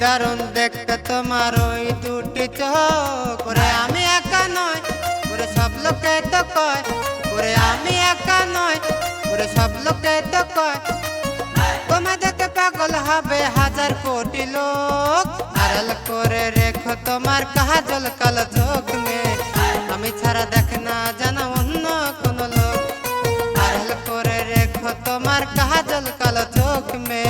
দারুণ দেখতে তোমার ওই দুটি চোখ। ওরে আমি একা নয় ওরে সব লোকে তো কয়। ওরে আমি একা নয় ওরে সব লোকে তো কয়। তোমায় দেখে পাগল হবে হাজার কোটি লোক। আড়াল করে রেখো তোমার কাজল কালো চোখ মে আমি ছাড়া দেখ না জানা অন্য কোন লোক। আড়াল করে রেখো তোমার কাজল কালো চোখ মে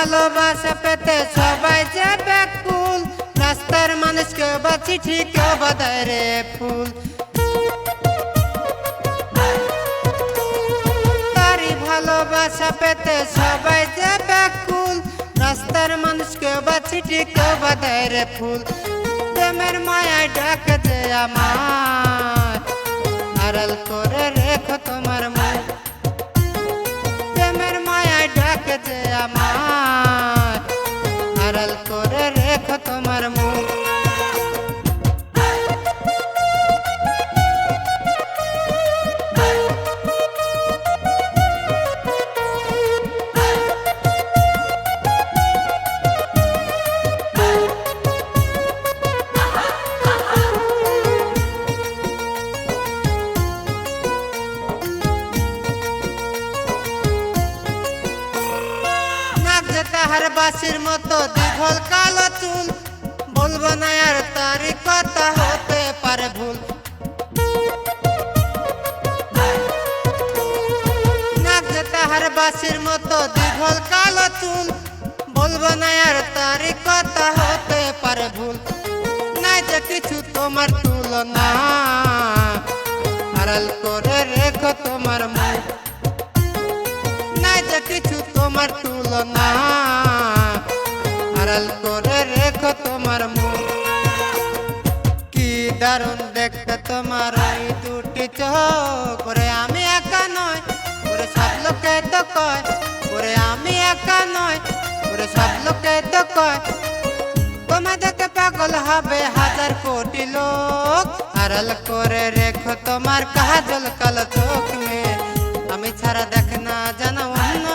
ভালোবাসা পেতে সবাই যে ব্যাকুল রাস্তার মানুষকে বা চিঠি, কেউ বাদায় রে ফুল। তারি ভালোবাসা পেতে সবাই রাস্তার মানুষকে বা চিঠি, কেউ রে ফুল। প্রেমের মায়ায় ডাকে যে আমার। আড়াল করে তাহার মতো দীঘল কালো চুল বলব না আর তারই কথা হতে পারে ভুল। তাহার মতো দীঘল কালো চুল বলব না আর তারই কথা হতে পারে ভুল। নাই যে কিছু তোমার তুলনা, আড়াল করে রেখো তোমার মুখ নাই যে কিছু তোমার তুলনা। আড়াল করে রেখো তোমার মুখ কি দারুণ দেখতে তোমার ওই দুটি চোখ। ওরে আমি একা নয় ওরে সব লোকে তো কয়। ওরে আমি একা নয় ওরে সব লোকে তো কয়। দেখে পাগল হবে হাজার কোটি লোক। আড়াল করে রেখো তোমার কাজল কালো চোখ মে আমি ছাড়া দেখ না জানা অন্য